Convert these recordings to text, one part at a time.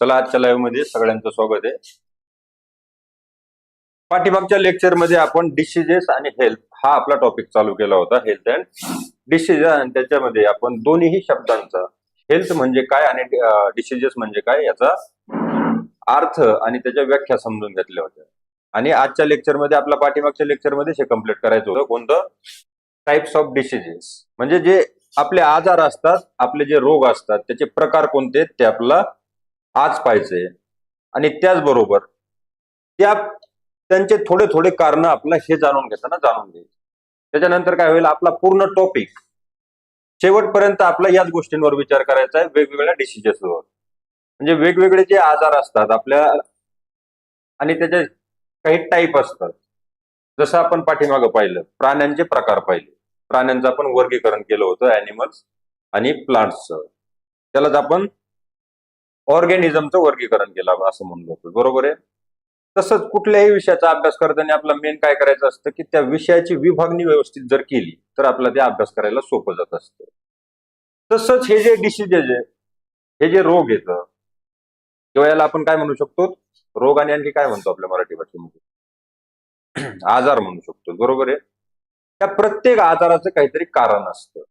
चला आजच्या लाईव्हमध्ये सगळ्यांचं स्वागत आहे. पाठीमागच्या लेक्चरमध्ये आपण डिसिजेस आणि हेल्थ हा आपला टॉपिक चालू केला होता हेल्थ अँड डिसिजेस आणि त्याच्यामध्ये आपण दोन्हीही शब्दांचा हेल्थ म्हणजे काय आणि डिसिजेस म्हणजे काय याचा अर्थ आणि त्याच्या व्याख्या समजून घेतल्या होत्या. आणि आजच्या लेक्चरमध्ये आपल्या पाठीमागच्या लेक्चरमध्ये हे कंप्लीट करायचं होतं. कोणतं? टाइप्स ऑफ डिसिजेस म्हणजे जे आपले आजार असतात आपले जे रोग असतात त्याचे प्रकार कोणते ते आपला आज पाहिजे आणि त्याचबरोबर त्या त्यांचे थोडे थोडे कारण आपलं हे जाणून घेताना जाणून घ्यायचे. त्याच्यानंतर काय होईल? आपला पूर्ण टॉपिक शेवटपर्यंत आपला याच गोष्टींवर विचार करायचा आहे वेगवेगळ्या डिसिजेसवर म्हणजे वेगवेगळे जे आजार असतात आपल्या आणि त्याचे काही टाईप असतात. जसं आपण पाठीमागं पाहिलं प्राण्यांचे प्रकार पाहिले. प्राण्यांचं आपण वर्गीकरण केलं होतं अॅनिमल्स आणि प्लांट्सचं त्यालाच आपण ऑर्गॅनिझमचं वर्गीकरण केलं असं म्हणलो होतं. बरोबर आहे? तसंच कुठल्याही विषयाचा अभ्यास करताना आपला मेन काय करायचं असतं की त्या विषयाची विभागणी व्यवस्थित जर केली तर आपला ते अभ्यास करायला सोपं जात असतं. तसंच हे जे डिसिजेस आहे हे जे रोग येतं किंवा याला आपण काय म्हणू शकतो? रोग आणि आणखी काय म्हणतो आपल्या मराठी भाषेमध्ये? आजार म्हणू शकतो. बरोबर आहे? त्या प्रत्येक आजाराचं काहीतरी कारण असतं.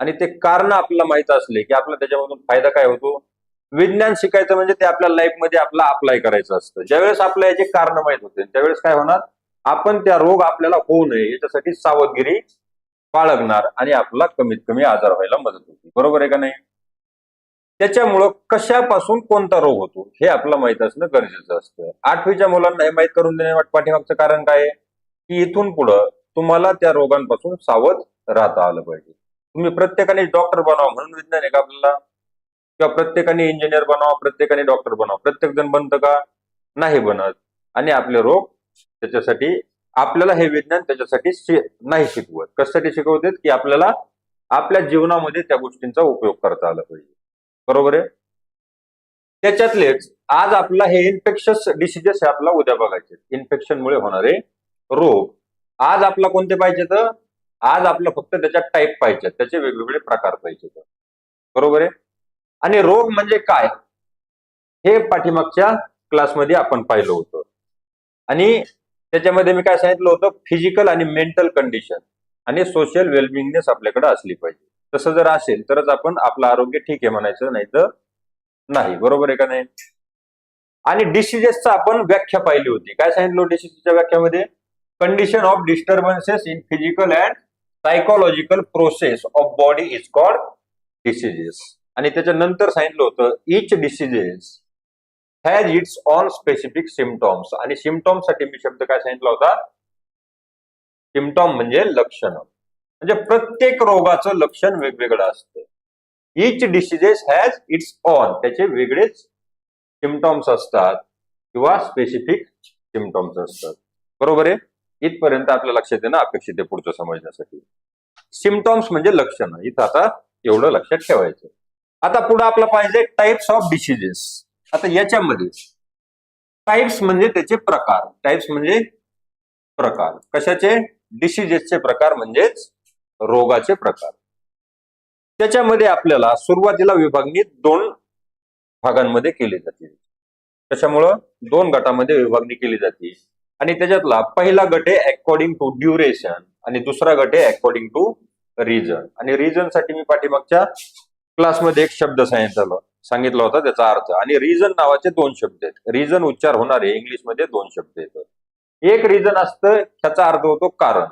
आणि ते कारण आपल्याला माहीत असले की आपला त्याच्यामधून फायदा काय होतो? विज्ञान शिकायचं म्हणजे ते आपल्या लाईफमध्ये आपला अप्लाय करायचं असतं. ज्यावेळेस आपल्या याचे कारण माहीत होते त्यावेळेस काय होणार? आपण त्या रोग आपल्याला होऊ नये याच्यासाठी सावधगिरी बाळगणार आणि आपला कमीत कमी आजार व्हायला मदत होती. बरोबर आहे का नाही? त्याच्यामुळं कशापासून कोणता रोग होतो हे आपल्याला माहीत असणं गरजेचं असतं. आठवीच्या मुलांना हे माहीत करून देणे पाठीमागचं कारण काय आहे? की इथून पुढं तुम्हाला त्या रोगांपासून सावध राहता आलं पाहिजे. तुम्ही प्रत्येकाने डॉक्टर बनावा म्हणून विज्ञान आहे का आपल्याला किंवा प्रत्येकाने इंजिनियर बनावा प्रत्येकाने डॉक्टर बनावा. प्रत्येक जण बनतं का? नाही बनत. आणि आपले रोग त्याच्यासाठी आपल्याला हे विज्ञान त्याच्यासाठी शि- नाही शिकवत. कशासाठी शिकवतेत की आपल्याला आपल्या जीवनामध्ये त्या गोष्टींचा उपयोग करता आला पाहिजे. बरोबर आहे? त्याच्यातलेच आज आपला हे इन्फेक्शस डिसिजेस हे आपला उद्या बघायचे इन्फेक्शनमुळे होणारे रोग. आज आपला कोणते पाहिजे तर आज आपलं फक्त त्याच्यात टाईप पाहिजे त्याचे वेगवेगळे प्रकार पाहिजेत. बरोबर आहे? आणि रोग म्हणजे काय? हे पाठीमागच्या क्लासमध्ये आपण पाहिलं होतं. आणि त्याच्यामध्ये मी काय सांगितलं होतं? फिजिकल आणि मेंटल कंडिशन आणि सोशल वेलबिंगनेस आपल्याकडे असली पाहिजे. तसं जर असेल तरच आपण आपलं आरोग्य ठीक आहे म्हणायचं नाही तर नाही. बरोबर आहे का नाही? आणि डिसिजेसचा आपण व्याख्या पाहिली होती. काय सांगितलं डिसिजेसच्या व्याख्यामध्ये? Condition of disturbances in physical and psychological process of body is called diseases आणि त्याच्यानंतर सांगितलं होतं each diseases has its own specific symptoms आणि सिमटॉम्ससाठी मी शब्द काय सांगितला होता? सिमटॉम म्हणजे लक्षण. म्हणजे प्रत्येक रोगाचं लक्षण वेगवेगळं असतं. Each diseases has its own त्याचे वेगळेच सिमटॉम्स असतात किंवा स्पेसिफिक सिमटॉम्स असतात. बरोबर आहे? इथपर्यंत आपल्या लक्षात येणं अपेक्षित आहे पुढचं समजण्यासाठी. सिमटॉम्स म्हणजे लक्षणं. इथं आता एवढं लक्षात ठेवायचं. आता पुढे आपलं पाहिजे टाइप्स ऑफ डिसिजेस आता याच्यामध्ये टाइप्स म्हणजे त्याचे प्रकार. टाइप्स म्हणजे प्रकार. कशाचे? डिसिजेसचे प्रकार म्हणजेच रोगाचे प्रकार. त्याच्यामध्ये आपल्याला सुरुवातीला विभागणी दोन भागांमध्ये केली जाते. त्याच्यामुळं दोन गटामध्ये विभागणी केली जाते. आणि त्याच्यातला पहिला गट आहे अकॉर्डिंग टू ड्युरेशन आणि दुसरा गट आहे अकॉर्डिंग टू रिजन आणि रिजनसाठी मी पाठीमागच्या क्लासमध्ये एक शब्द सांगितलं सांगितला होता त्याचा अर्थ. आणि रिजन नावाचे दोन शब्द आहेत. रिझन उच्चार होणारे इंग्लिशमध्ये दोन शब्द येतात एक रिझन असतं त्याचा अर्थ होतो कारण.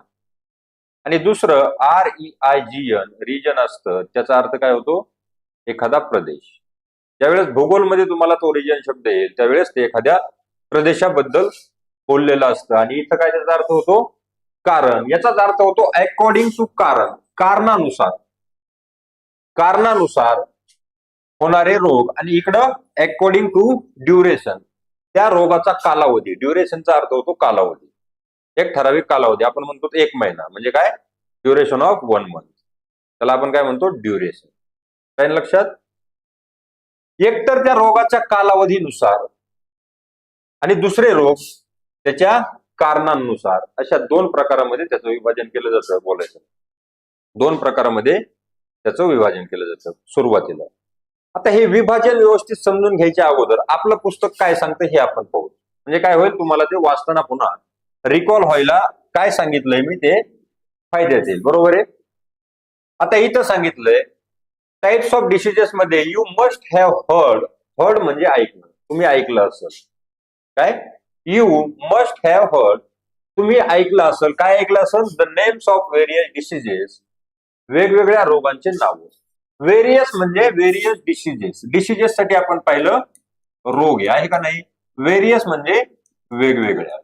आणि दुसरं R E I G N reason असतं त्याचा अर्थ काय होतो? एखादा प्रदेश. ज्यावेळेस भूगोलमध्ये तुम्हाला तो रिजन शब्द येईल त्यावेळेस ते एखाद्या प्रदेशाबद्दल बोललेलं असतं. आणि इथं काय त्याचा अर्थ होतो? कारण. याचाच अर्थ होतो अकॉर्डिंग टू कारण. कारणानुसार. कारणानुसार होणारे रोग आणि इकडं अकॉर्डिंग टू ड्युरेशन त्या रोगाचा कालावधी ड्युरेशनचा अर्थ होतो कालावधी. एक ठराविक कालावधी आपण म्हणतो एक महिना. म्हणजे काय? ड्युरेशन ऑफ वन मंथ त्याला आपण काय म्हणतो? ड्युरेशन काय लक्षात? एकतर त्या रोगाच्या कालावधीनुसार आणि दुसरे रोग त्याच्या कारणांनुसार अशा दोन प्रकारामध्ये त्याचं विभाजन केलं जातं बोलायचं. दोन प्रकारामध्ये त्याचं विभाजन केलं जातं सुरुवातीला. आता हे विभाजन व्यवस्थित समजून घ्यायच्या अगोदर आपलं पुस्तक काय सांगतं हे आपण पाहू. म्हणजे काय होईल तुम्हाला ते वाचताना पुन्हा रिकॉल व्हायला काय सांगितलंय मी ते फायद्यात येईल. बरोबर आहे? आता इथं सांगितलंय टाइप्स ऑफ डिसिजेस मध्ये you must have heard heard म्हणजे ऐकणं. तुम्ही ऐकलं असेल. काय? यू मस्ट हॅव हर्ड तुम्ही ऐकलं असेल. काय ऐकलं असेल? The names of various diseases वेगवेगळ्या रोगांचे नाव. व्हेरियस म्हणजे व्हेरियस डिसिजेस डिसिजेस साठी आपण पाहिलं रोग आहे. का नाही? व्हेरियस म्हणजे वेगवेगळ्या.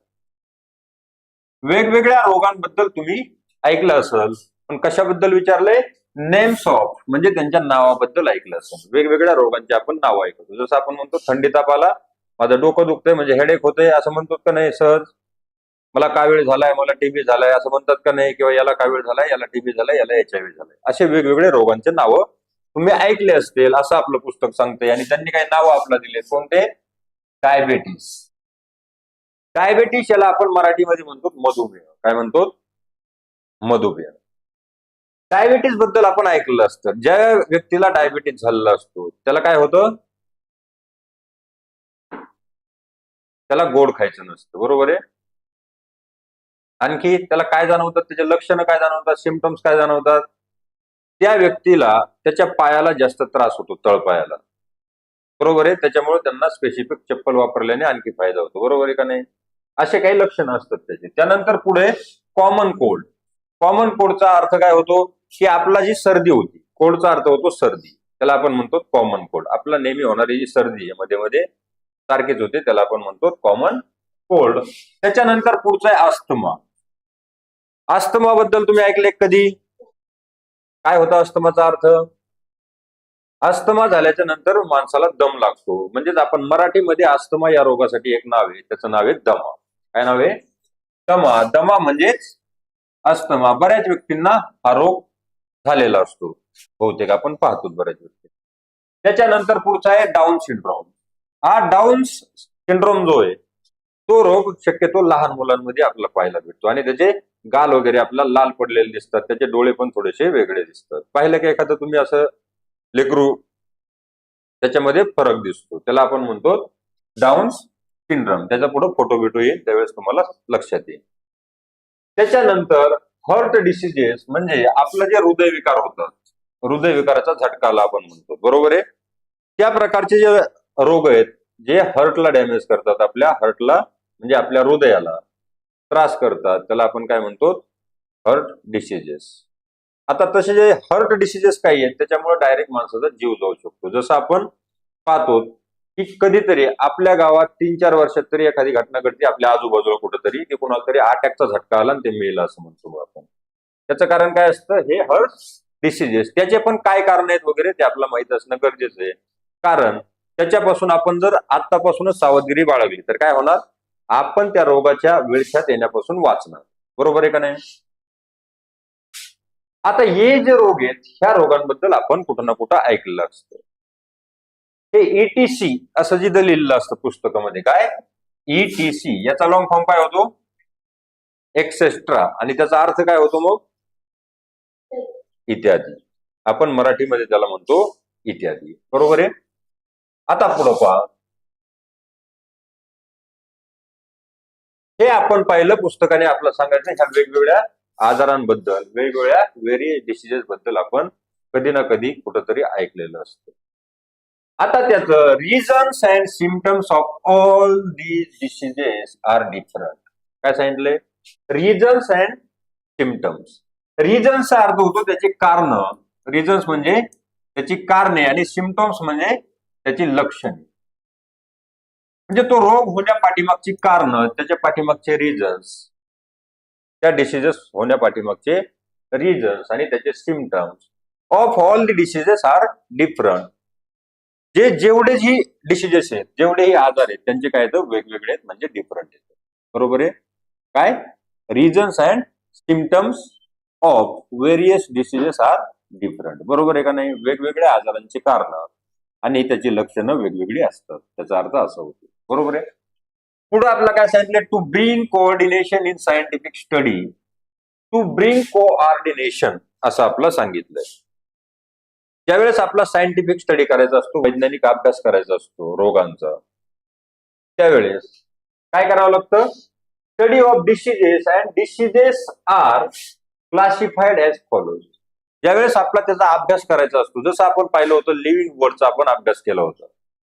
वेगवेगळ्या रोगांबद्दल तुम्ही ऐकलं असेल पण कशाबद्दल विचारलंय? नेम्स ऑफ म्हणजे त्यांच्या नावाबद्दल ऐकलं असेल. वेगवेगळ्या रोगांचे आपण नाव ऐकतो. जसं आपण म्हणतो थंडी ताप आला माझं डोकं दुखतंय म्हणजे हेडेक होतंय असं म्हणतो का नाही सहज? मला कावीळ झालाय? मला टीबी झालाय. असं म्हणतात का नाही? किंवा याला कावीळ झालाय? याला टीबी झालाय याला एच आय व्ही झालाय. असे वेगवेगळे रोगांचे नावं तुम्ही ऐकले असतील असं आपलं पुस्तक सांगते. आणि त्यांनी काही नावं आपल्याला दिले कोणते? डायबेटीस डायबेटीस याला आपण मराठीमध्ये म्हणतो मधुमेह. काय म्हणतो? मधुमेह. डायबिटीसबद्दल आपण ऐकलं असतं. ज्या व्यक्तीला डायबेटीस झालेला असतो त्याला काय होतं? त्याला गोड खायचं नसतं. बरोबर आहे? आणखी त्याला काय जाणवतात त्याचे लक्षणं काय जाणवतात सिमटम्स काय जाणवतात? त्या व्यक्तीला त्याच्या पायाला जास्त त्रास होतो तळपायाला बरोबर आहे? त्याच्यामुळे त्यांना स्पेसिफिक चप्पल वापरल्याने आणखी फायदा होतो. बरोबर आहे का नाही? असे काही लक्षणं असतात त्याचे. त्यानंतर पुढे कॉमन कोल्ड कॉमन कोल्डचा अर्थ काय होतो? की आपला जी सर्दी होती कोल्डचा अर्थ होतो सर्दी. त्याला आपण म्हणतो कॉमन कोल्ड आपला नेहमी होणारी जी सर्दी आहे मध्ये मध्ये सारखीच होते त्याला आपण म्हणतो कॉमन कोल्ड त्याच्यानंतर पुढचा आहे अस्थमा अस्तमाबद्दल तुम्ही ऐकले कधी? काय होता अस्थमाचा अर्थ? अस्थमा झाल्याच्यानंतर माणसाला दम लागतो. म्हणजेच आपण मराठीमध्ये अस्थमा या रोगासाठी एक नाव आहे. त्याचं नाव आहे दमा. काय नाव आहे? दमा. दमा म्हणजेच अस्थमा बऱ्याच व्यक्तींना हा रोग झालेला असतो. बहुतेक आपण पाहतो बऱ्याच व्यक्ती. त्याच्यानंतर पुढचा आहे डाऊन सिंड्रोम. हा डाऊन सिंड्रोम जो आहे तो रोग शक्यतो लहान मुलांमध्ये आपल्याला पाहायला भेटतो. आणि त्याचे गाल वगैरे आपल्याला लाल पडलेले दिसतात त्याचे डोळे पण थोडेसे वेगळे दिसतात. पाहिलं की एखादं तुम्ही असं लेकरू त्याच्यामध्ये फरक दिसतो. त्याला आपण म्हणतो डाऊन सिंड्रम त्याचा पुढे फोटो बिटो येईल त्यावेळेस तुम्हाला लक्षात येईल. त्याच्यानंतर हर्ट डिसिजेस म्हणजे आपलं जे हृदयविकार होतात हृदयविकाराचा झटकाला आपण म्हणतो. बरोबर आहे? त्या प्रकारचे जे रोग आहेत जे हर्टला डॅमेज करतात आपल्या हर्टला म्हणजे आपल्या हृदयाला त्रास करतात. त्याला आपण काय म्हणतो? हर्ट डिसिजेस आता तसे जे हर्ट डिसिजेस काही आहेत त्याच्यामुळे डायरेक्ट माणसाचा जीव जाऊ शकतो. जसं आपण पाहतो की कधीतरी आपल्या गावात तीन चार वर्षात तरी एखादी घटना घडते आपल्या आजूबाजूला कुठेतरी की कोणाला तरी अटॅकचा झटका आला आणि ते मेलं असं म्हणतो आपण. त्याचं कारण काय असतं? हे हर्ट डिसिजेस त्याचे पण काय कारण आहेत वगैरे ते आपल्याला माहीत असणं गरजेचं आहे. कारण त्याच्यापासून आपण जर आतापासूनच सावधगिरी बाळगली तर काय होणार? आपण त्या रोगाच्या विळख्यात येण्यापासून वाचणार. बरोबर आहे का नाही? आता हे जे रोग आहेत ह्या रोगांबद्दल आपण कुठं ना कुठं ऐकलेलं असतं. हे ईटीसी असं जिथं लिहिलेलं असतं पुस्तकामध्ये काय? ईटीसी याचा लॉंग फॉर्म काय होतो? एक्सेस्ट्रा आणि त्याचा अर्थ काय होतो मग? इत्यादी. आपण मराठीमध्ये त्याला म्हणतो इत्यादी. बरोबर आहे? आता पुढं पहा. हे आपण पाहिलं पुस्तकाने आपलं सांगायचं ह्या वेगवेगळ्या आजारांबद्दल वेगवेगळ्या व्हेरियस डिसिजेस बद्दल आपण कधी ना कधी कुठंतरी ऐकलेलं असतं. आता त्याचं reasons and symptoms of all these diseases are different काय सांगितलंय? रिझन्स अँड सिमटम्स रिझन्सचा अर्थ होतो त्याची कारण. रिझन्स म्हणजे त्याची कारणे आणि सिमटम्स म्हणजे त्याची लक्षणे. म्हणजे तो रोग होण्या पाठीमागची कारण त्याच्या पाठीमागचे रिझन्स त्या डिसिजेस होण्या पाठीमागचे रिझन्स आणि त्याचे symptoms of all the diseases are different जे जेवढे जी डिसिजेस आहेत जेवढेही आजार आहेत त्यांचे काय तर वेगवेगळे आहेत म्हणजे डिफरंट आहेत. बरोबर आहे? काय? Reasons and symptoms of various diseases are different बरोबर आहे का नाही? वेगवेगळ्या आजारांची कारण आणि त्याची लक्षणं वेगवेगळी असतात. त्याचा अर्थ असा होतो. बरोबर आहे? पुढे आपलं काय सांगितलं to bring coordination in scientific study to bring coordination असं आपलं सांगितलंय. ज्यावेळेस आपला सायंटिफिक स्टडी करायचा असतो वैज्ञानिक अभ्यास करायचा असतो रोगांचा त्यावेळेस काय करावं लागतं? Study of diseases and diseases are classified as follows ज्यावेळेस आपला त्याचा अभ्यास करायचा असतो जसं आपण पाहिलं होतं लिव्हिंग वर्डचा आपण अभ्यास केला होता.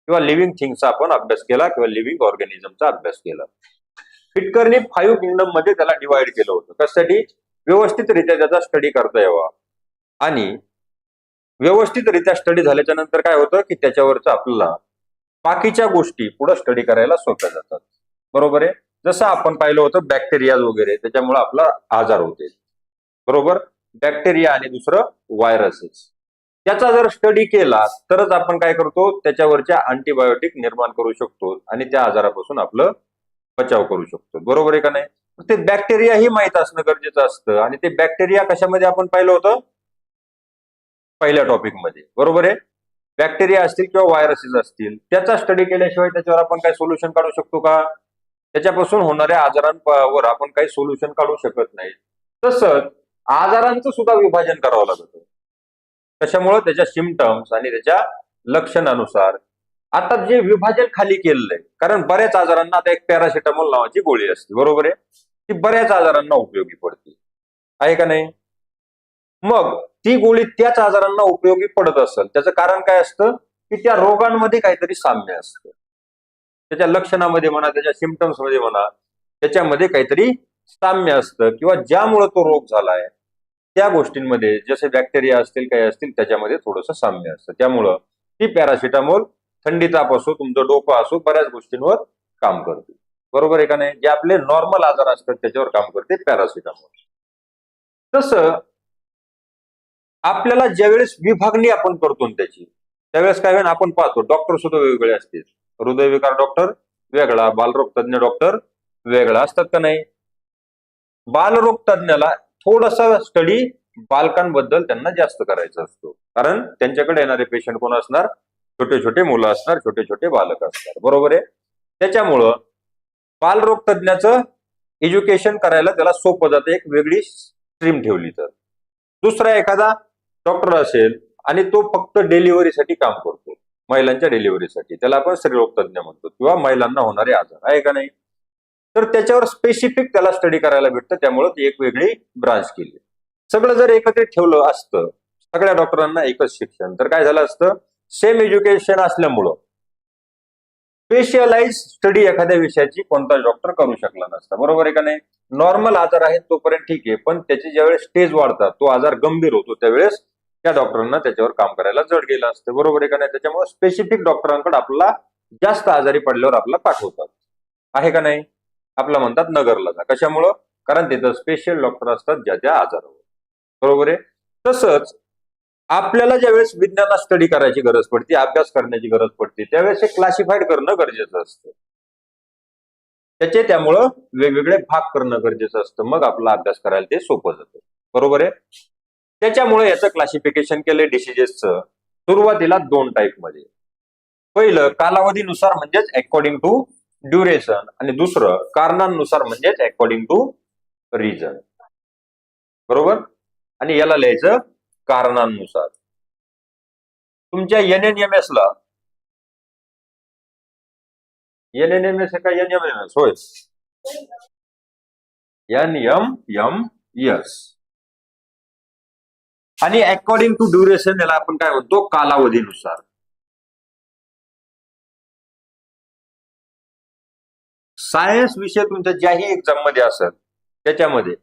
किंवा लिव्हिंग थिंगचा आपण अभ्यास केला किंवा लिव्हिंग ऑर्गॅनिझमचा अभ्यास केला. फिटकरने फाईव्ह किंगडममध्ये त्याला डिवाइड केलं होतं. त्यासाठी व्यवस्थितरित्या त्याचा स्टडी करता यावा. आणि व्यवस्थितरित्या स्टडी झाल्याच्यानंतर काय होतं? की त्याच्यावरचं आपल्याला बाकीच्या गोष्टी पुढे स्टडी करायला सोप्या जातात. बरोबर आहे? जसं आपण पाहिलं होतं बॅक्टेरिया वगैरे त्याच्यामुळे आपला आजार होते. बरोबर? बॅक्टेरिया आणि दुसरं व्हायरसेस त्याचा जर स्टडी केला तरच आपण काय करतो? त्याच्यावरच्या अँटीबायोटिक निर्माण करू शकतो आणि त्या आजारापासून आपलं बचाव करू शकतो. बरोबर आहे का नाही? ते बॅक्टेरिया ही माहीत असणं गरजेचं असतं आणि ते बॅक्टेरिया कशामध्ये आपण पाहिलं होतं? पहिल्या टॉपिकमध्ये. बरोबर आहे? बॅक्टेरिया असतील किंवा व्हायरसेस असतील त्याचा स्टडी केल्याशिवाय त्याच्यावर आपण काही सोल्युशन काढू शकतो का? त्याच्यापासून होणाऱ्या आजारांवर आपण काही सोल्युशन काढू शकत नाही. तसंच आजारांचं सुद्धा विभाजन करावं लागतं. त्याच्यामुळं त्याच्या सिमटम्स आणि त्याच्या लक्षणानुसार. आता जे विभाजन खाली केलेलं आहे कारण बऱ्याच आजारांना आता एक पॅरासिटामॉल नावाची गोळी असते बरोबर आहे? ती बऱ्याच आजारांना उपयोगी पडते. आहे का नाही? मग ती गोळी त्याच आजारांना उपयोगी पडत असेल त्याचं कारण काय असतं? की त्या रोगांमध्ये काहीतरी साम्य असतं. त्याच्या लक्षणामध्ये म्हणा त्याच्या सिमटम्समध्ये म्हणा त्याच्यामध्ये काहीतरी साम्य असतं किंवा ज्यामुळे तो रोग झालाय त्या गोष्टींमध्ये जसे बॅक्टेरिया असतील काही असतील त्याच्यामध्ये थोडंसं साम्य असतं. त्यामुळं ती पॅरासिटामॉल थंडी ताप असो तुमचं डोकं असो बऱ्याच गोष्टींवर काम करते. बरोबर आहे का नाही? जे आपले नॉर्मल आजार असतात त्याच्यावर काम करते पॅरासिटामॉल तसं आपल्याला ज्यावेळेस विभागणी आपण करतो त्याची त्यावेळेस काय होईल? आपण पाहतो डॉक्टर सुद्धा वेगवेगळे असतील. हृदयविकार डॉक्टर वेगळा बालरोग तज्ज्ञ डॉक्टर वेगळा. असतात का नाही? बालरोग तज्ज्ञाला थोडासा स्टडी बालकांबद्दल त्यांना जास्त करायचा असतो. कारण त्यांच्याकडे येणारे पेशंट कोण असणार? छोटे छोटे मुलं असणार छोटे छोटे बालक असणार. बरोबर आहे? त्याच्यामुळं बालरोग तज्ज्ञाचं एज्युकेशन करायला त्याला सोपं जातं. एक वेगळी स्ट्रीम ठेवली तर. दुसरा एखादा डॉक्टर असेल आणि तो फक्त डिलिव्हरीसाठी काम करतो. महिलांच्या डिलिव्हरीसाठी त्याला आपण स्त्रीरोग तज्ज्ञ म्हणतो किंवा महिलांना होणारे आजार. आहे का नाही? तर त्याच्यावर स्पेसिफिक त्याला स्टडी करायला भेटतं. त्यामुळे ती एक वेगळी ब्रांच केली. सगळं जर एकत्रित ठेवलं असतं सगळ्या डॉक्टरांना एकच शिक्षण. तर काय झालं असतं? सेम एज्युकेशन असल्यामुळं स्पेशलाइज स्टडी एखाद्या विषयाची कोणताच डॉक्टर करू शकला नसता. बरोबर आहे का नाही? नॉर्मल आजार आहेत तोपर्यंत ठीक आहे पण त्याची ज्यावेळेस स्टेज वाढतात तो आजार गंभीर होतो त्यावेळेस त्या डॉक्टरांना त्याच्यावर काम करायला जड गेलं असतं. बरोबर आहे का नाही? त्याच्यामुळे स्पेसिफिक डॉक्टरांकडे आपला जास्त आजारी पडल्यावर आपला पाठवतात. आहे का नाही? आपला म्हणतात नगरला जा कशामुळं? कारण तिथं स्पेशल डॉक्टर असतात ज्या त्या आजारावर. बरोबर आहे? तसंच आपल्याला ज्यावेळेस विज्ञानात स्टडी करायची गरज पडते अभ्यास करण्याची गरज पडते त्यावेळेस हे क्लासिफाईड करणं गरजेचं असतं. त्याचे त्यामुळं वेगवेगळे भाग करणं गरजेचं असतं. मग आपला अभ्यास करायला ते सोपं जातं. बरोबर आहे? त्याच्यामुळे याचं क्लासिफिकेशन केलंय डिसिजेसचं सुरुवातीला दोन टाईपमध्ये पहिलं कालावधीनुसार म्हणजेच अकॉर्डिंग टू ड्युरेशन आणि दुसरं कारणांनुसार म्हणजेच अकॉर्डिंग टू रिझन बरोबर? आणि याला लिहायचं कारणांनुसार. तुमच्या एन एन एम एस ला एन एन एम एस का एन एम एम एस होय. एन एम एम एस आणि अकॉर्डिंग टू ड्युरेशन याला आपण काय म्हणतो? कालावधीनुसार. सायन्स विषय तुमच्या ज्याही एक्झाममध्ये असेल त्याच्यामध्ये.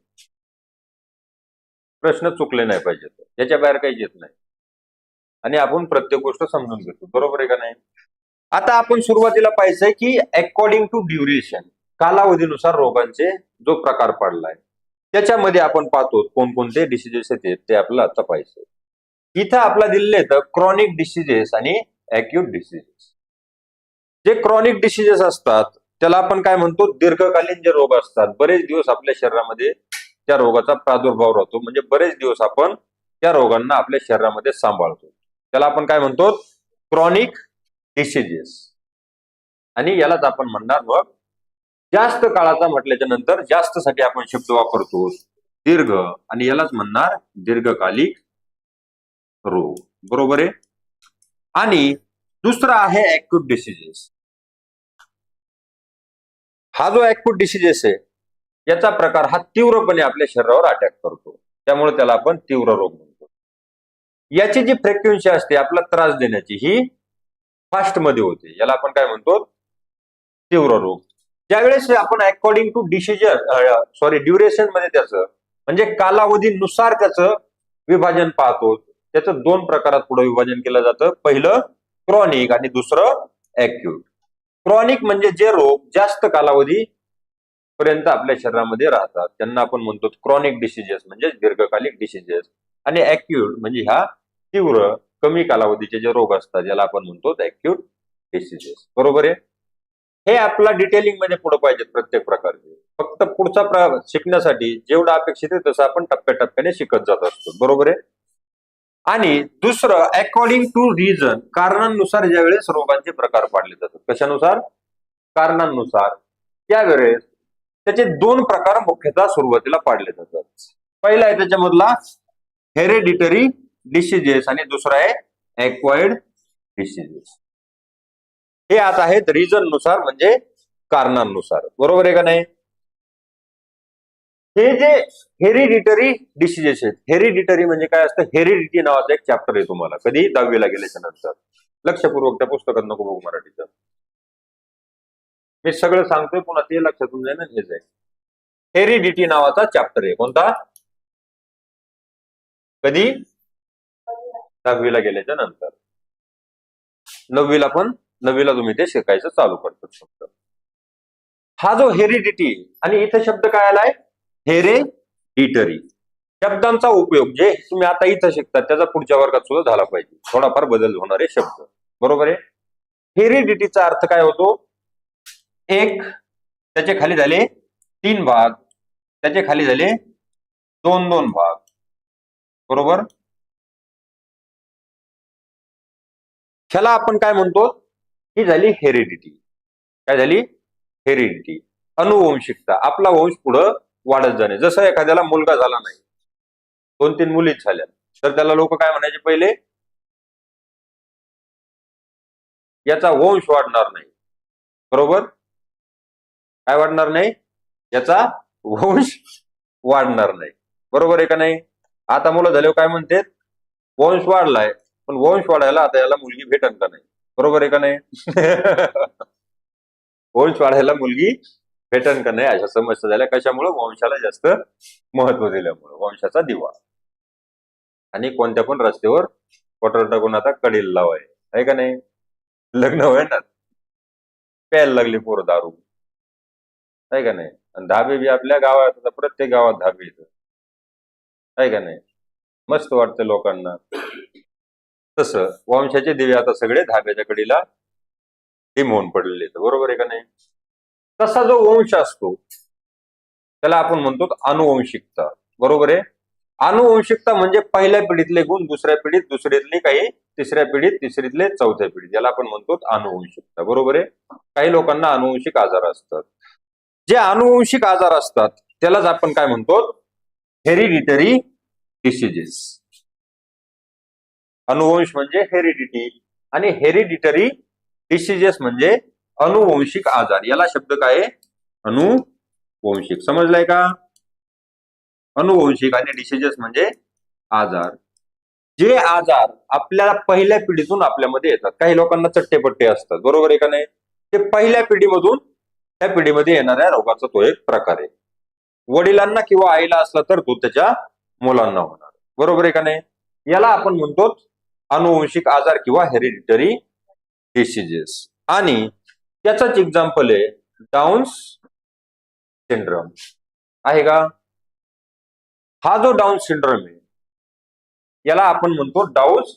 प्रश्न चुकले नाही पाहिजेत. याच्या बाहेर काही येत नाही. आणि आपण प्रत्येक गोष्ट समजून घेतो. बरोबर आहे का नाही? आता आपण सुरुवातीला पाहिजे की अकॉर्डिंग टू ड्युरेशन कालावधीनुसार रोगांचे जो प्रकार पडलाय त्याच्यामध्ये आपण पाहतो कोणकोणते डिसिजेस आहेत ते आपल्याला आता पाहिजे इथं आपला दिलेले तर क्रॉनिक डिसिजेस आणि अॅक्यूट डिसिजेस जे क्रॉनिक डिसिजेस असतात त्याला आपण काय म्हणतो दीर्घकालीन जे रोग असतात बरेच दिवस आपल्या शरीरामध्ये त्या रोगाचा प्रादुर्भाव राहतो. म्हणजे बरेच दिवस आपण त्या रोगांना आपल्या शरीरामध्ये सांभाळतो. त्याला आपण काय म्हणतो क्रॉनिक डिसिजेस. आणि यालाच आपण म्हणणार मग जास्त काळाचा म्हटल्याच्या नंतर जास्त साठी आपण शब्द वापरतो दीर्घ. आणि यालाच म्हणणार दीर्घकालिक रोग. बरोबर आहे? आणि दुसरा आहे ऍक्यूट डिसिजेस हा जो ऍक्यूट डिसिजेस आहे याचा प्रकार हा तीव्रपणे आपल्या शरीरावर अटॅक करतो. त्यामुळे त्याला आपण तीव्र रोग म्हणतो. याची जी फ्रिक्वेन्सी असते आपला त्रास देण्याची ही फास्टमध्ये होते. याला आपण काय म्हणतो? तीव्र रोग. ज्यावेळेस आपण अकॉर्डिंग टू डिसिजन सॉरी ड्युरेशनमध्ये त्याचं म्हणजे कालावधीनुसार त्याचं विभाजन पाहतो. त्याचं दोन प्रकारात पुढे विभाजन केलं जातं. पहिलं क्रॉनिक आणि दुसरं ऍक्यूट क्रॉनिक म्हणजे जे रोग जास्त कालावधी पर्यंत आपल्या शरीरामध्ये राहतात. त्यांना आपण म्हणतो क्रॉनिक डिसिजेस म्हणजे दीर्घकालिक डिसिजेस आणि ऍक्यूट म्हणजे ह्या तीव्र कमी कालावधीचे जे रोग असतात ज्याला आपण म्हणतो ऍक्यूट डिसिजेस. बरोबर आहे? हे आपला डिटेलिंगमध्ये पुढे पाहिजेत प्रत्येक प्रकारचे. फक्त पुढचा शिकण्यासाठी जेवढं अपेक्षित आहे तसं आपण टप्प्याटप्प्याने शिकत जात असतो. बरोबर आहे? आणि दुसरं अकॉर्डिंग टू रिझन कारणांनुसार ज्यावेळेस रोगांचे प्रकार पाडले जातात. कशानुसार? कारणांनुसार. त्यावेळेस त्याचे दोन प्रकार मुख्यतः सुरुवातीला पाडले जातात. पहिला आहे त्याच्यामधला हेरेडिटरी डिसिजेस आणि दुसरा आहे एक्वायर्ड डिसिजेस हे आता आहेत रिझननुसार म्हणजे कारणांनुसार. बरोबर आहे का नाही? हे जे हेरिडिटरी डिसिजेस आहेत हेरिडिटरी म्हणजे काय असतं? हेरिडिटी नावाचा एक चॅप्टर आहे तुम्हाला. कधी दहावीला गेल्याच्यानंतर. लक्षपूर्वक त्या पुस्तकात नको बघू मराठीचं. मी सगळं सांगतोय पुन्हा ते लक्षातून जाईल हेच आहे हेरिडिटी नावाचा चॅप्टर आहे. कोणता? कधी? दहावीला गेल्याच्यानंतर. नववीला पण नववीला तुम्ही ते शिकायचं चालू करतात फक्त. हा जो हेरिडिटी आणि इथे शब्द काय आलाय? हेरेडिटरी शब्दांचा उपयोग जे तुम्ही आता इथं शिकतात त्याचा पुढच्या वर्गात सुद्धा झाला पाहिजे. थोडाफार बदल होणारे शब्द. बरोबर आहे? हेरिडिटीचा अर्थ काय होतो? एक त्याचे खाली झाले तीन भाग. त्याचे खाली झाले दोन दोन भाग. बरोबर? ह्याला आपण काय म्हणतो? ही झाली हेरिडिटी. काय झाली? हेरिडिटी. अनुवंशिकता आपला वंश पुढं वाढत जाणे. जसं एखाद्याला मुलगा झाला नाही दोन तीन मुलीच झाल्या तर त्याला लोक काय म्हणायचे पहिले? याचा वंश वाढणार नाही. बरोबर? काय वाढणार नाही? याचा वंश वाढणार नाही. बरोबर आहे का नाही? आता मुलं झाल्यावर काय म्हणतात वंश वाढलाय. पण वंश वाढायला आता याला मुलगी भेटन का नाही? बरोबर आहे का नाही? वंश वाढायला मुलगी पेटर्न का नाही अशा समस्या झाल्या. कशामुळे? वंशाला जास्त महत्त्व दिल्यामुळे. वंशाचा दिवा. आणि कोणत्या पण रस्त्यावर पटर टाकून आता कडील लावाय. आहे का नाही? लग्न होय प्यायला लागली पोरं दारू. आहे का नाही? आणि धाबे बी आपल्या गावात प्रत्येक गावात धाबे येत आहे का नाही? मस्त वाटतं लोकांना. तस वंशाचे दिवे आता सगळे धाब्याच्या कडीला हिमवून पडलेले आहेत. बरोबर आहे का नाही? तसा जो वंश असतो त्याला आपण म्हणतो अनुवंशिकता. बरोबर आहे? अनुवंशिकता म्हणजे पहिल्या पिढीतले गुण दुसऱ्या पिढीत दुसरीतले काही तिसऱ्या पिढीत तिसरीतले चौथ्या पिढीत याला आपण म्हणतो अनुवंशिकता. बरोबर आहे? काही लोकांना अनुवंशिक आजार असतात. जे अनुवंशिक आजार असतात त्यालाच आपण काय म्हणतो? Hereditary diseases. अनुवंश म्हणजे हेरिडिटी आणि हेरिडिटरी डिसिजेस म्हणजे अनुवंशिक आजार. याला शब्द काय आहे? अनुवंशिक. समजलाय का? अनुवंशिक आणि डिसिजेस म्हणजे आजार. जे आजार आपल्याला पहिल्या पिढीतून आपल्यामध्ये येतात. काही लोकांना चट्टेपट्टे असतात. बरोबर आहे का नाही? ते पहिल्या पिढीमधून त्या पिढीमध्ये येणाऱ्या रोगाचा तो एक प्रकार आहे. वडिलांना किंवा आईला असला तर तो त्याच्या मुलांना होणार. बरोबर आहे का नाही? याला आपण म्हणतो अनुवंशिक आजार किंवा हेरिडिटरी डिसिजेस आणि याचाच एक्झाम्पल आहे डाऊन्स सिंड्रम आहे का? हा जो डाऊन सिंड्रम आहे याला आपण म्हणतो डाऊस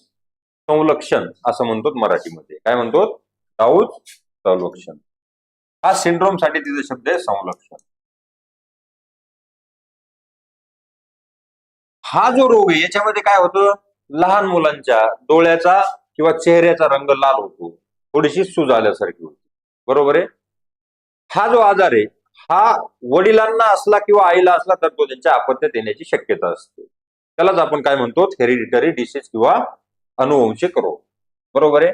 संलक्षण असं म्हणतो मराठीमध्ये. काय म्हणतो? डाऊस संलक्षण. हा सिंड्रोमसाठी तिचा शब्द आहे संलक्षण. हा जो रोग आहे याच्यामध्ये काय होतं? लहान मुलांच्या डोळ्याचा किंवा चेहऱ्याचा रंग लाल होतो. थोडीशी सूज आल्यासारखी होती. बरोबर आहे? हा जो आजार आहे हा वडिलांना असला किंवा आईला असला तर तो त्यांच्या आपत्त्यात येण्याची शक्यता असते. त्यालाच आपण काय म्हणतो? हेरिडिटरी डिसीज किंवा अनुवंशिक रोग. बरोबर आहे?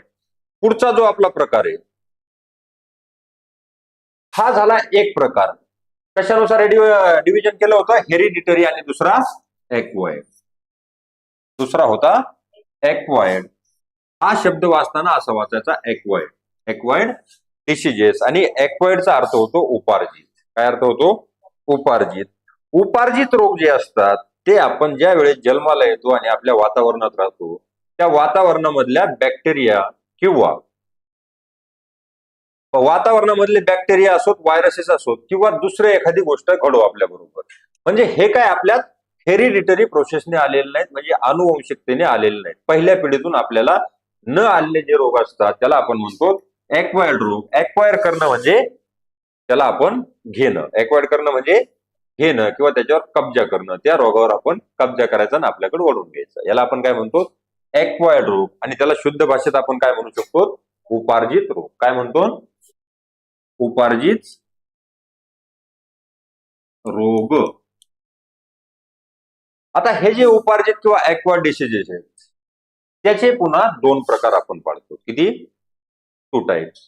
पुढचा जो आपला प्रकार आहे हा झाला एक प्रकार. कशानुसार डिव्हिजन केलं होतं? हेरिडिटरी आणि दुसरा एक्वायड दुसरा होता एक्वायड हा शब्द वाचताना असा वाचायचा एक्वायड एक्वायड डिसिजेस आणि एक्वायर्डचा अर्थ होतो उपार्जित. काय अर्थ होतो? उपार्जित. उपार्जित रोग जे असतात ते आपण ज्या वेळेस जन्माला येतो आणि आपल्या वातावरणात राहतो त्या वातावरणामधल्या बॅक्टेरिया किंवा वातावरणामधले बॅक्टेरिया असोत व्हायरसेस असोत किंवा दुसरे एखादी गोष्ट घडो आपल्या बरोबर. म्हणजे हे काय आपल्यात हेरिडिटरी प्रोसेसने आलेले नाहीत म्हणजे अनुवंशिकतेने आलेले नाहीत. पहिल्या पिढीतून आपल्याला न आलेले जे रोग असतात त्याला आपण म्हणतो एक्वायर्ड रोग एक्वायर करणं म्हणजे त्याला आपण घेणं. एक्वायर्ड करणं म्हणजे घेणं किंवा त्याच्यावर कब्जा करणं. त्या रोगावर आपण कब्जा करायचा आणि आपल्याकडे ओढून घ्यायचं. याला आपण काय म्हणतो? एक्वायर्ड रोग आणि त्याला शुद्ध भाषेत आपण काय म्हणू शकतो? उपार्जित रोग काय म्हणतो? उपार्जित रोग. आता हे जे उपार्जित किंवा ऍक्वायर्ड डिसीजेस आहेत त्याचे पुन्हा दोन प्रकार आपण पाडतो किती? टू टाइप्स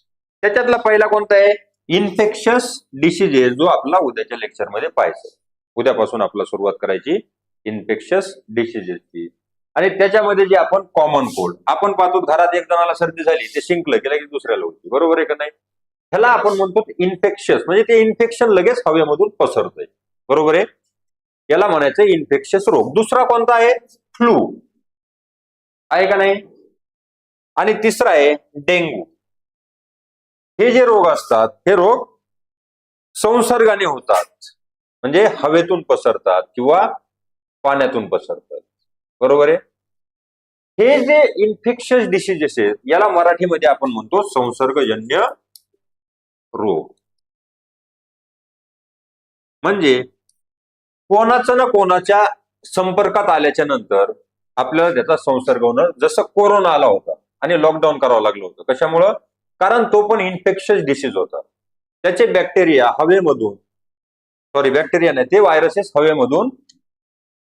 त्याच्यातला पहिला कोणता आहे? इन्फेक्शस डिसिजेस जो आपला उद्याच्या लेक्चरमध्ये पाहायचा उद्यापासून आपला सुरुवात करायची इन्फेक्शस डिसिजेसची आणि त्याच्यामध्ये जे आपण कॉमन कोल्ड आपण पाहतो घरात एक जणाला सर्दी झाली ते शिंकलं की लगेच दुसऱ्याला होती बरोबर आहे का नाही? ह्याला आपण म्हणतो इन्फेक्शस म्हणजे ते इन्फेक्शन लगेच हवेमधून पसरतंय. बरोबर आहे? याला म्हणायचं इन्फेक्शस रोग. दुसरा कोणता आहे? फ्लू आहे का नाही? आणि तिसरा आहे डेंग्यू हे जे रोग असतात हे रोग संसर्गाने होतात. म्हणजे हवेतून पसरतात किंवा पाण्यातून पसरतात. बरोबर आहे? हे जे इन्फेक्शस डिसिजेस आहेत याला मराठीमध्ये आपण म्हणतो संसर्गजन्य रोग. म्हणजे कोणाचं ना कोणाच्या संपर्कात आल्याच्यानंतर आपल्याला त्याचा संसर्ग होणं जसं कोरोना आला होता आणि लॉकडाऊन करावं लागलं होतं कशामुळं? कारण तो पण इन्फेक्शस डिसीज होता. त्याचे बॅक्टेरिया हवेमधून सॉरी बॅक्टेरिया नाही ते व्हायरसेस हवेमधून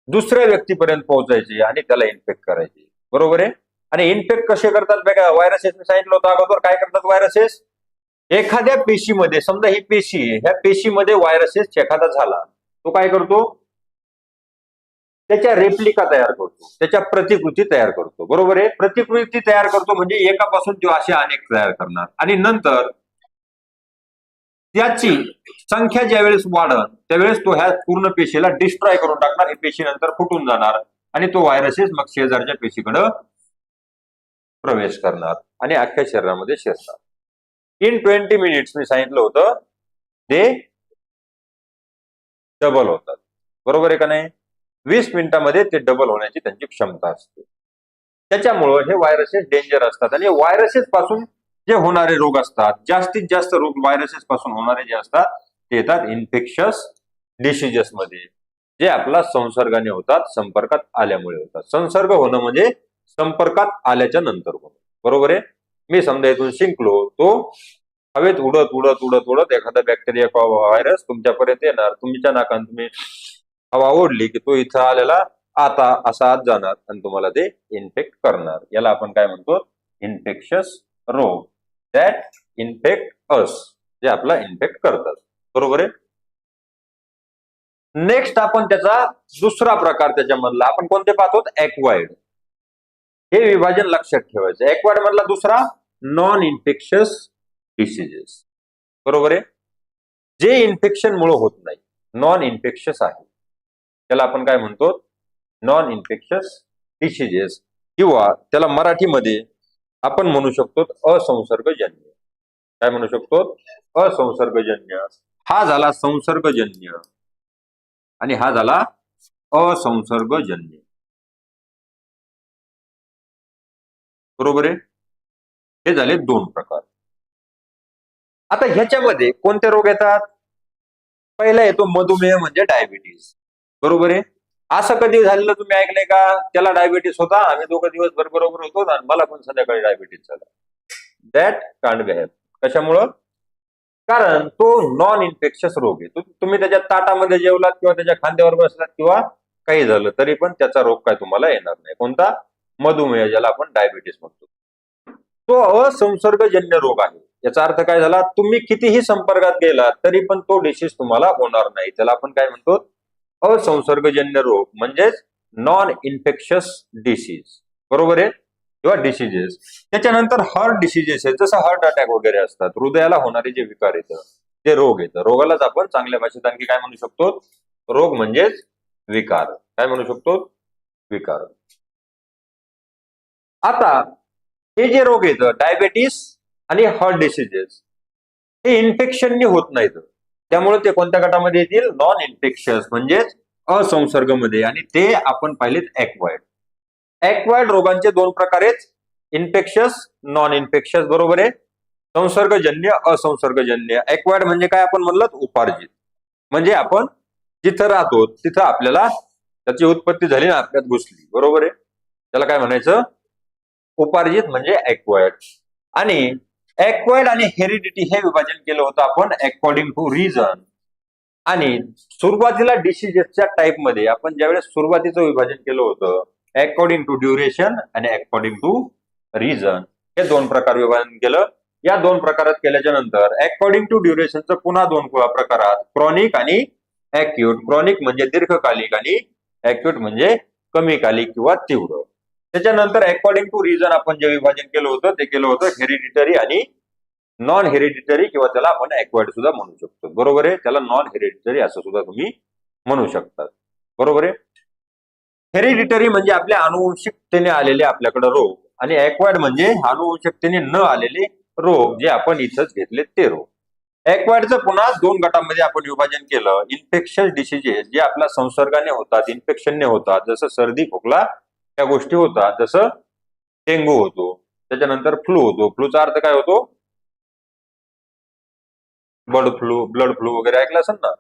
दुसऱ्या व्यक्तीपर्यंत पोहोचायचे आणि त्याला इन्फेक्ट करायचे. बरोबर आहे? आणि इन्फेक्ट कसे करतात व्हायरसेस मी सांगितलं होतं अगोदर काय करतात व्हायरसेस एखाद्या पेशीमध्ये समजा ही पेशी आहे ह्या पेशीमध्ये व्हायरसेस एखादा झाला तो काय करतो? त्याच्या रेप्लिका तयार करतो. त्याच्या प्रतिकृती तयार करतो. बरोबर आहे? प्रतिकृती तयार करतो म्हणजे एकापासून तो असे अनेक तयार करणार. आणि नंतर त्याची संख्या ज्यावेळेस वाढत त्यावेळेस तो ह्या पूर्ण पेशीला डिस्ट्रॉय करून टाकणार. ही पेशी नंतर फुटून जाणार आणि तो व्हायरसेस मग शेजारच्या पेशीकडे प्रवेश करणार आणि अख्ख्या शरीरामध्ये शिरणार. इन ट्वेंटी मिनिट्स मी सांगितलं होतं ते डबल होतात. बरोबर आहे का नाही? वीस मिनिटामध्ये ते डबल होण्याची त्यांची क्षमता असते. त्याच्यामुळं हे व्हायरसेस डेंजर असतात. आणि व्हायरसेस पासून जे होणारे रोग असतात जास्तीत जास्त रोग व्हायरसेस पासून होणारे जे असतात ते येतात इन्फेक्शस डिसिजेस मध्ये जे आपला संसर्गाने होतात संपर्कात आल्यामुळे होतात. संसर्ग होणं म्हणजे संपर्कात आल्याच्यानंतर होणं. बरोबर आहे? मी समजा इथून शिंकलो तो हवेत उडत उडत उडत उडत एखादा बॅक्टेरिया किंवा व्हायरस तुमच्यापर्यंत येणार तुमच्या नाकान तुम्ही हवा ओढली की तो इथं आलेला आता असा आत जाणार आणि तुम्हाला ते इन्फेक्ट करणार. याला आपण काय म्हणतो? इन्फेक्शस रोग. दॅट इन्फेक्ट अस जे आपला इन्फेक्ट करतात. बरोबर आहे? नेक्स्ट आपण त्याचा दुसरा प्रकार त्याच्यामधला आपण कोणते पाहतो? एक्वाइड हे विभाजन लक्षात ठेवायचं. एक्वाइड मधला दुसरा नॉन इन्फेक्शस डिसिजेस बरोबर आहे? जे इन्फेक्शन मुळे होत नाही. नॉन इन्फेक्शस आहे. त्याला आपण काय म्हणतो? नॉन इन्फेक्शस डिसिजेस किंवा त्याला मराठीमध्ये आपण म्हणू शकतो असंसर्गजन्य. काय म्हणू शकतो? असंसर्गजन्य. हा झाला संसर्गजन्य. आणि हा झाला असंसर्गजन्य. बरोबर आहे? हे झाले दोन प्रकार. आता ह्याच्यामध्ये कोणते रोग येतात? पहिला येतो मधुमेह म्हणजे डायबिटीज बरोबर आहे? असं कधी झालेलं तुम्ही ऐकलंय का? त्याला डायबिटीस होता आम्ही दोघं दिवसभर बरोबर होतो आणि मला पण संध्याकाळी डायबिटीस झाला. दॅट कांड बी कशामुळं? कारण तो नॉन इन्फेक्शस रोग आहे. तुम्ही त्याच्या ताटामध्ये जेवलात किंवा त्याच्या खांद्यावर बसलात किंवा काही झालं तरी पण त्याचा रोग काय तुम्हाला येणार नाही. कोणता? मधुमेह ज्याला आपण डायबिटीस म्हणतो. तो असंसर्गजन्य रोग आहे. याचा अर्थ काय झाला? तुम्ही कितीही संपर्कात गेला तरी पण तो डिसीज तुम्हाला होणार नाही. त्याला आपण काय म्हणतो? असंसर्गजन्य रोग म्हणजेच नॉन इन्फेक्शस डिसीज बरोबर आहे? किंवा डिसिजेस त्याच्यानंतर हार्ट डिसिजेस आहेत. जसं हार्ट अटॅक वगैरे असतात. हृदयाला होणारे जे विकार येतं ते रोग येतं रोगालाच आपण चांगल्या भाषेत आणखी काय म्हणू शकतो? रोग म्हणजेच विकार. काय म्हणू शकतो? विकार. आता हे जे रोग येतं डायबेटीस आणि हार्ट डिसिजेस हे इन्फेक्शननी होत नाहीत. त्यामुळे ते कोणत्या गटामध्ये येतील? नॉन इन्फेक्शस म्हणजेच असंसर्गमध्ये. आणि ते आपण पाहिलेत ऍक्वायड ऍक्वायड रोगांचे दोन प्रकार आहेत. इन्फेक्शस नॉन इन्फेक्शस बरोबर आहे. संसर्गजन्य असंसर्गजन्य. ऍक्वायड म्हणजे काय आपण म्हणलं? उपार्जित. म्हणजे आपण जिथं राहतो तिथं आपल्याला त्याची उत्पत्ती झाली ना आपल्यात घुसली. बरोबर आहे? त्याला काय म्हणायचं? उपार्जित म्हणजे ऍक्वायर्ड आणि ऍक्वायर्ड आणि हेरिडिटी हे विभाजन केलं होतं आपण अकॉर्डिंग टू रिझन आणि सुरुवातीला डिसिजेसच्या टाईपमध्ये आपण ज्यावेळेस सुरुवातीचं विभाजन केलं होतं अकॉर्डिंग टू ड्युरेशन आणि अकॉर्डिंग टू रिझन हे दोन प्रकार विभाजन केलं. या दोन प्रकारात केल्याच्यानंतर अकॉर्डिंग टू ड्युरेशनचं पुन्हा दोन प्रकारात क्रॉनिक आणि अॅक्यूट क्रॉनिक म्हणजे दीर्घकालिक आणि अॅक्यूट म्हणजे कमी कालिक किंवा तीव्र. त्याच्यानंतर अकॉर्डिंग टू रिझन आपण जे विभाजन केलं होतं ते केलं होतं हेरिडिटरी आणि नॉन हेरिडिटरी किंवा त्याला आपण ऍक्वायर्ड सुद्धा म्हणू शकतो. बरोबर आहे? त्याला नॉन हेरिडिटरी असं सुद्धा तुम्ही म्हणू शकता बरोबर आहे? हेरिडिटरी म्हणजे आपल्या अनुवंशिकतेने आलेले आपल्याकडे रोग आणि ऍक्वायर्ड म्हणजे अनुवंशिकतेने न आलेले रोग जे आपण इथंच घेतले ते रोग. ऍक्वायडचं पुन्हा दोन गटांमध्ये आपण विभाजन केलं. इन्फेक्शन डिसिजेस जे आपल्या संसर्गाने होतात इन्फेक्शनने होतात. जसं सर्दी खोकला त्या गोष्टी होतात जसं डेंगू होतो त्याच्यानंतर फ्लू होतो. फ्लूचा अर्थ काय होतो? बर्ड फ्लू ब्लड फ्लू वगैरे ऐकलं असेल ना?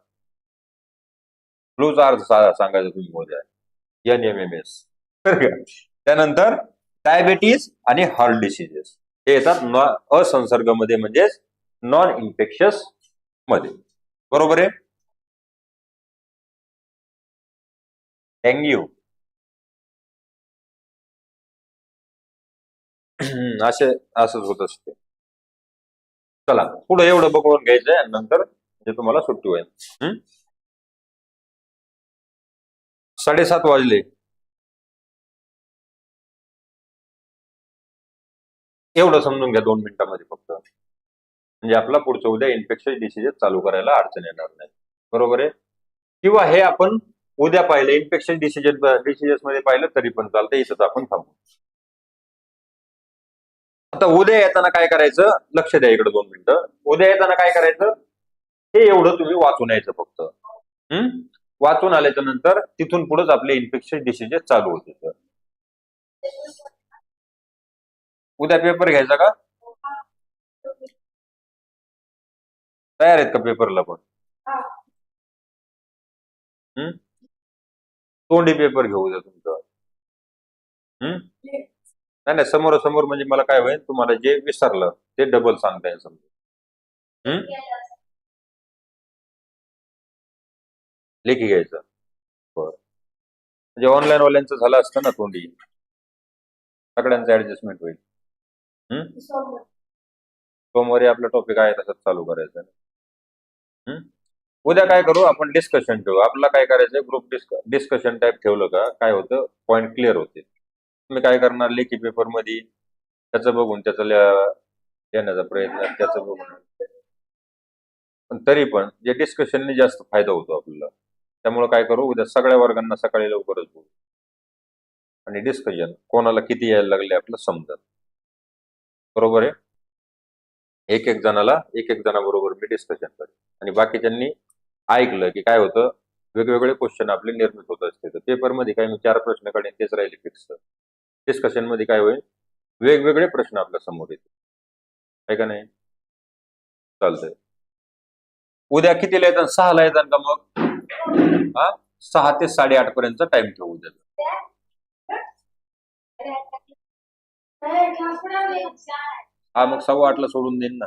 फ्लूचा अर्थ सांगायचं सांगायचा तुम्ही मोजा एन एम एम एस त्यानंतर डायबेटीस आणि हार्ट डिसिजेस हे येतात न असंसर्गमध्ये म्हणजेच नॉन इन्फेक्शसमध्ये. बरोबर आहे? डेंग्यू असे असंच होत असते. चला पुढे एवढं बघून घ्यायचंय आणि नंतर म्हणजे तुम्हाला सुट्टी होईल. हम्म? साडेसात वाजले. एवढं समजून घ्या दोन मिनिटांमध्ये फक्त. म्हणजे आपला पुढचं उद्या इन्फेक्शन डिसिजेस चालू करायला अडचण येणार नाही. बरोबर आहे? किंवा हे आपण उद्या पाहिलं इन्फेक्शन डिसिजेस डिसिजेस मध्ये पाहिलं तरी पण चालतं इथंच आपण थांबू. आता उद्या येताना काय करायचं? लक्ष द्या इकडे दोन मिनिटं. उद्या येताना काय करायचं? हे एवढं तुम्ही वाचून यायचं फक्त. हम्म वाचून आल्याच्यानंतर तिथून पुढेच आपले इन्फेक्शन डिसीजेस चालू होते सर उद्या पेपर घ्यायचा का? तयार आहेत का पेपरला पण? हम्म तोंडी पेपर घेऊ द्या तुमचं. हम्म नाही नाही समोरासमोर म्हणजे मला काय होईल तुम्हाला जे विसरलं ते डबल सांगता येईल समजा. हम्म लेखी घ्यायचं. बरं. म्हणजे ऑनलाईन वाल्यांचं झालं असतं ना तोंडी. सगळ्यांचं ऍडजस्टमेंट होईल. हम्म सोमवारी आपला टॉपिक आहे तसंच चालू करायचं. हम्म उद्या काय करू आपण डिस्कशन ठेवू. आपला काय करायचं ग्रुप डिस्कशन टाईप ठेवलं का काय होतं पॉईंट क्लिअर होते मी काय करणार? लेखी पेपरमध्ये त्याचं बघून त्याचं देण्याचा लिहिण्याचा प्रयत्न त्याचं बघून. पण तरी पण जे डिस्कशनने जास्त फायदा होतो आपल्याला त्यामुळे काय करू? उद्या सगळ्या वर्गांना सकाळी लवकरच बोलू. आणि डिस्कशन कोणाला किती यायला लागले आपलं समजत. बरोबर आहे? एक एक जणाला एक एक जणाबरोबर मी डिस्कशन करेन. आणि बाकीच्यांनी ऐकलं की काय होतं? वेगवेगळे क्वेश्चन आपले निर्मित होत असते. तर पेपरमध्ये काय मी चार प्रश्न काढेन तेच राहिले फिक्स डिस्कशनमध्ये काय होईल? वेगवेगळे प्रश्न आपल्यासमोर येतील. आहे का नाही? चालतंय. उद्या कितीला येतात? सहाला येतात का मग? हा? सहा ते साडेआठ पर्यंत टाइम ठेवू उद्या. हा मग सव्वा आठला सोडून देईन ना.